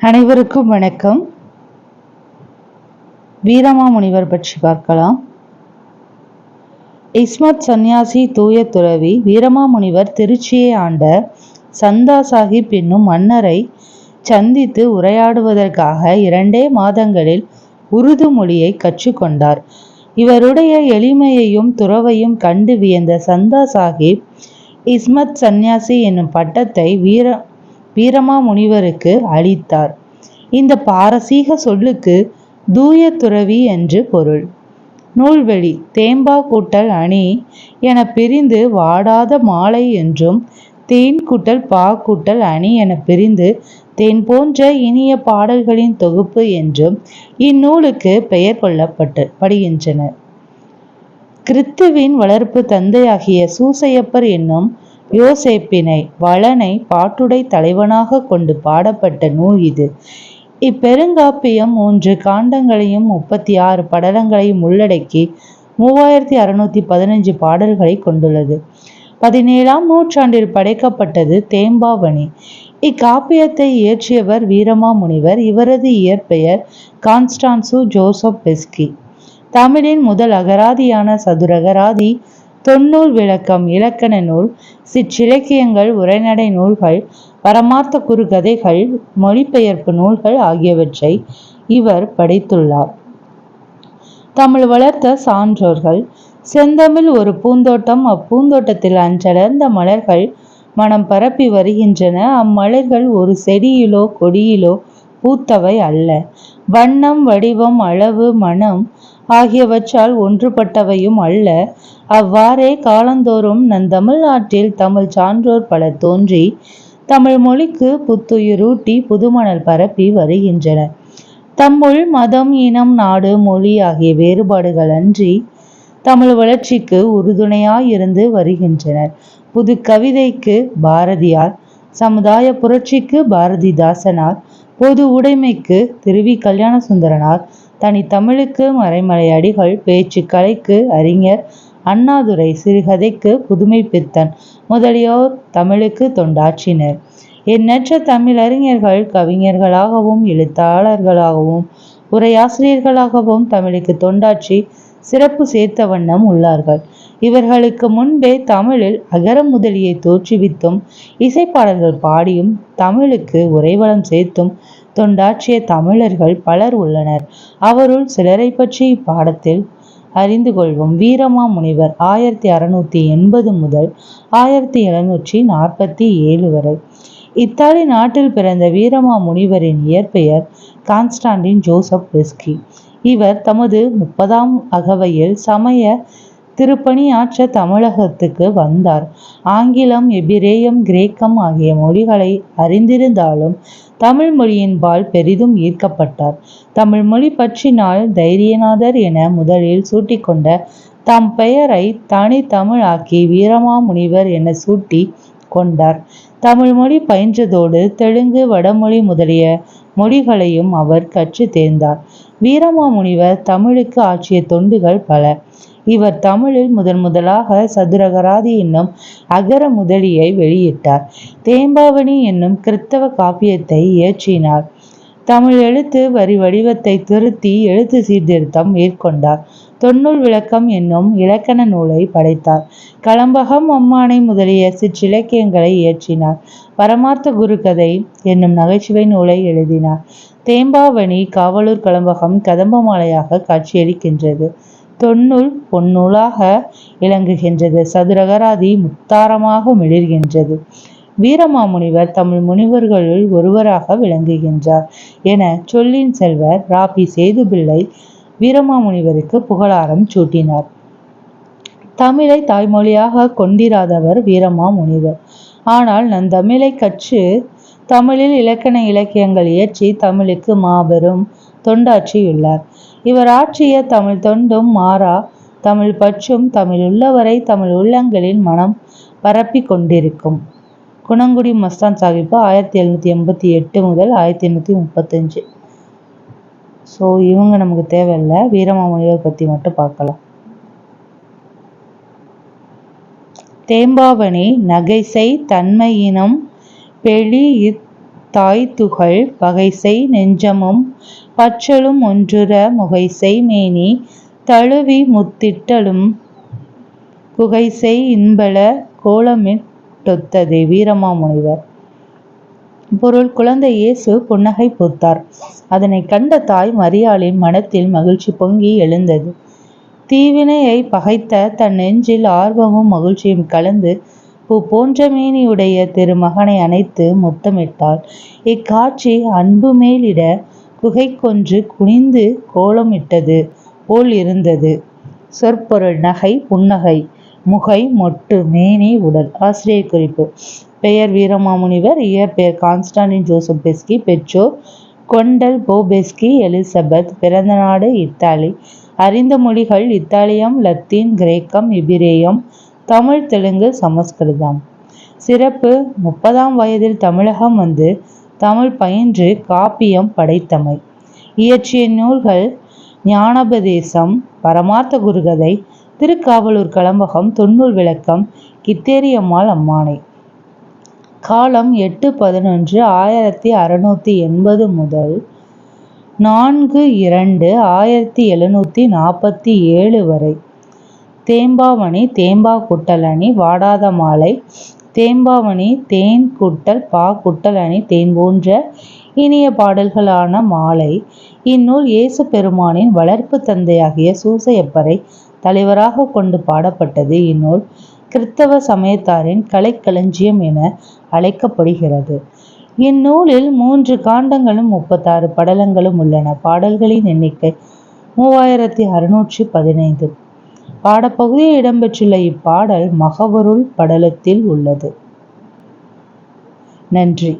அனைவருக்கும் வணக்கம். வீரமாமுனிவர் பற்றி பார்க்கலாம். இஸ்மத் சந்நியாசி தூய துறவி வீரமாமுனிவர் திருச்சியை ஆண்ட சந்தா சாஹிப் என்னும் மன்னரை சந்தித்து உரையாடுவதற்காக இரண்டே மாதங்களில் உருது மொழியை கற்றுக்கொண்டார். இவருடைய எளிமையையும் துறவையும் கண்டு வியந்த சந்தா சாஹிப் இஸ்மத் சந்நியாசி என்னும் பட்டத்தை வீர வீரமாமுனிவருக்கு அளித்தார். இந்த பாரசீக சொல்லுக்கு தூய துறவி என்று பொருள். நூல்வெளி தேம்பா கூட்டல் அணி என பிரிந்து வாடாத மாலை என்றும் தேன் கூட்டல் பா கூட்டல் அணி என பிரிந்து தேன் போன்ற இனிய பாடல்களின் தொகுப்பு என்றும் இந்நூலுக்கு பெயர் கொள்ளப்பட்டு படுகின்றன கிறித்துவின் வளர்ப்பு தந்தையாகிய சூசையப்பர் என்னும் யோசேப்பினை வளனை பாட்டுடை தலைவனாக கொண்டு பாடப்பட்ட நூல் இது. இப்பெருங்காப்பியம் மூன்று காண்டங்களையும் முப்பத்தி ஆறு படலங்களையும் உள்ளடக்கி மூவாயிரத்தி அறுநூத்தி பதினஞ்சு பாடல்களை கொண்டுள்ளது. பதினேழாம் நூற்றாண்டில் படைக்கப்பட்டது தேம்பாவணி. இக்காப்பியத்தை இயற்றியவர் வீரமா முனிவர் இவரது இயற்பெயர் கான்ஸ்டான்சு ஜோசப் பெஸ்கி. தமிழின் முதல் அகராதியான சதுரகராதி தொன்னூல் விளக்கம் இலக்கண நூல் சிற்றிலக்கியங்கள் உரைநடை நூல்கள் பரமார்த்த குறுகதைகள் மொழிபெயர்ப்பு நூல்கள் ஆகியவற்றை இவர் படைத்துள்ளார். தமிழ் வளர்த்த சான்றோர்கள் செந்தமிழ் ஒரு பூந்தோட்டம் அப்பூந்தோட்டத்தில் அன்றடர்ந்த மலர்கள் மனம் பரப்பி வருகின்றன. அம்மலர்கள் ஒரு செடியிலோ கொடியிலோ பூத்தவை அல்ல. வண்ணம் வடிவம் அளவு மனம் ஆகியவற்றால் ஒன்றுபட்டவையும் அல்ல. அவ்வாறே காலந்தோறும் நம் தமிழ்நாட்டில் தமிழ் சான்றோர் பல தோன்றி தமிழ் மொழிக்கு புத்துயிரூட்டி புதுமணல் பரப்பி வருகின்றனர் தம்முள் மதம் இனம் நாடு மொழி ஆகிய வேறுபாடுகள் அன்றி தமிழ் வளர்ச்சிக்கு உறுதுணையாயிருந்து வருகின்றனர். புது கவிதைக்கு பாரதியார் சமுதாய புரட்சிக்கு பாரதிதாசனார் பொது உடைமைக்கு திருவி கல்யாண சுந்தரனார் தனி தமிழுக்கு மறைமலையடிகள் பேச்சு கலைக்கு அறிஞர் அண்ணாதுரை சிறுகதைக்கு புதுமை பித்தன் முதலியோர் தமிழுக்கு தொண்டாற்றினர். எண்ணற்ற தமிழறிஞர்கள் கவிஞர்களாகவும் எழுத்தாளர்களாகவும் உரையாசிரியர்களாகவும் தமிழுக்கு தொண்டாற்றி சிறப்பு சேர்த்த வண்ணம் உள்ளார்கள். இவர்களுக்கு முன்பே தமிழில் அகரம் முதலியை தோற்றுவித்தும் இசைப்பாடல்கள் பாடியும் தமிழுக்கு உரைவளம் சேர்த்தும் தொண்டாற்றிய தமிழர்கள் பலர் உள்ளனர். அவருள் சிலரை பற்றி இப்பாடத்தில் அறிந்து கொள்வோம். வீரமா முனிவர் ஆயிரத்தி அறுநூத்தி எண்பது முதல் ஆயிரத்தி எழுநூற்றி நாற்பத்தி ஏழு வரை. இத்தாலி நாட்டில் பிறந்த வீரமா முனிவரின் இயற்பெயர் கான்ஸ்டாண்டின் ஜோசப் பெஸ்கி இவர் தமது முப்பதாம் அகவையில் சமய திருப்பணியாற்ற தமிழகத்துக்கு வந்தார். ஆங்கிலம் எபிரேயம் கிரேக்கம் ஆகிய மொழிகளை அறிந்திருந்தாலும் தமிழ் மொழியின்பால் பெரிதும் ஈர்க்கப்பட்டார். தமிழ் மொழி பற்றினால் தைரியநாதர் என முதலில் சூட்டிக்கொண்ட தம் பெயரை தனி தமிழாக்கி வீரமாமுனிவர் என சூட்டி கொண்டார். தமிழ் மொழி பயின்றதோடு தெலுங்கு வடமொழி முதலிய மொழிகளையும் அவர் கற்று தேர்ந்தார். வீரமாமுனிவர் தமிழுக்கு ஆற்றிய தொண்டுகள் பல. இவர் தமிழில் முதன் முதலாக சதுரகராதி என்னும் அகர முதலியை வெளியிட்டார். தேம்பாவணி என்னும் கிறித்தவ காப்பியத்தை இயற்றினார். தமிழ் எழுத்து வரி வடிவத்தை திருத்தி எழுத்து சீர்திருத்தம் மேற்கொண்டார். தொன்னூல் விளக்கம் என்னும் இலக்கண நூலை படைத்தார். களம்பகம் அம்மானை முதலிய சிற்றிலக்கியங்களை இயற்றினார். பரமார்த்த குருகதை என்னும் நகைச்சுவை நூலை எழுதினார். தேம்பாவணி காவலூர் களம்பகம் கதம்பமாலையாக காட்சியளிக்கின்றது. தொன்னுள் பொன்னூலாக விளங்குகின்றது. சதுரகராதி முத்தாரமாக மிளிர்கின்றது. வீரமாமுனிவர் தமிழ் முனிவர்களுள் ஒருவராக விளங்குகின்றார் என சொல்லின் செல்வர் ராபி சேதுபிள்ளை வீரமாமுனிவருக்கு புகழாரம் சூட்டினார். தமிழை தாய்மொழியாக கொண்டிராதவர் வீரமாமுனிவர். ஆனால் நம் தமிழை கற்று தமிழில் இலக்கண இலக்கியங்கள் இயற்றி தமிழுக்கு மாபெரும் தொண்டாற்றியுள்ளார். இவர் ஆற்றிய தமிழ் தொண்டும் மாறா தமிழ் பற்றும் தமிழ் உள்ளவரை தமிழ் உள்ளங்களின் மனம் பரப்பி கொண்டிருக்கும். குணங்குடி மஸ்தான் சாஹிப்பு ஆயிரத்தி எழுநூற்றி எண்பத்தி எட்டு முதல் ஆயிரத்தி எண்ணூற்றி முப்பத்தஞ்சு. ஸோ இவங்க நமக்கு தேவையில்லை வீரமாமுனிவர் பற்றி மட்டும் பார்க்கலாம். தேம்பாவணி நகைசை தன்மையினம் பெளி தாய்த்துகள் பகைசை நெஞ்சமும் பற்றலும் ஒன்றுற முகைசெய் மேனி தழுவி முத்திட்டலும் குகைசெய் இன்பல கோலமிட்டொத்ததே வீரமாமுனிவர் பொருள் குழந்தை இயேசு புன்னகை பூத்தார். அதனை கண்ட தாய் மரியாளின் மனத்தில் மகிழ்ச்சி பொங்கி எழுந்தது. தீவினையை பகைத்த தன் நெஞ்சில் ஆர்வமும் மகிழ்ச்சியும் கலந்து பூ போன்ற மேனியுடைய திருமகனை அணைத்து முத்தமிட்டாள். இக்காட்சி அன்பு மேலிட குகை கொன்று குனிந்து கோலமிட்டது போல் இருந்தது. சொற்பொருள் நகை புன்னகை முகை மொட்டு மேனி உடல். ஆசிரியர் குறிப்பு. பெயர் வீரமாமுனிவர் இயற்பெயர் கான்ஸ்டாண்டின் ஜோசப் பெஸ்கி பெற்றோர் கொண்டல் போபெஸ்கி எலிசபெத் பிறந்த நாடு இத்தாலி. அறிந்த மொழிகள் இத்தாலியம் லத்தீன் கிரேக்கம் இபிரேயம் தமிழ் தெலுங்கு சமஸ்கிருதம். சிறப்பு. முப்பதாம் வயதில் தமிழகம் வந்து தமிழ் பயின்று காப்பியம் படைத்தமை. இயற்றிய நூல்கள் ஞானபதேசம் பரமார்த்த குருகதை திருக்காவலூர் கலம்பகம் தொன்னூல் விளக்கம் கித்தேரியம்மாள் அம்மானை. காலம் எட்டு பதினொன்று ஆயிரத்தி அறுநூத்தி எண்பது முதல் நான்கு இரண்டு ஆயிரத்தி எழுநூத்தி நாற்பத்தி ஏழு வரை. தேம்பாவணி தேம்பா குட்டலணி வாடாத மாலை தேம்பாவணி தேன் குட்டல் பா குட்டல் அணி தேன் போன்ற இனிய பாடல்களான மாலை. இந்நூல் இயேசு பெருமானின் வளர்ப்பு தந்தையாகிய சூசையப்பரை தலைவராக கொண்டு பாடப்பட்டது. இந்நூல் கிறித்தவ சமயத்தாரின் கலைக்களஞ்சியம் என அழைக்கப்படுகிறது. இந்நூலில் மூன்று காண்டங்களும் முப்பத்தாறு படலங்களும் உள்ளன. பாடல்களின் எண்ணிக்கை மூவாயிரத்தி அறுநூற்றி பதினைந்து. பாடப்பகுதியில் இடம்பெற்றுள்ள இப்பாடல் மகவருள் படலத்தில் உள்ளது. நன்றி.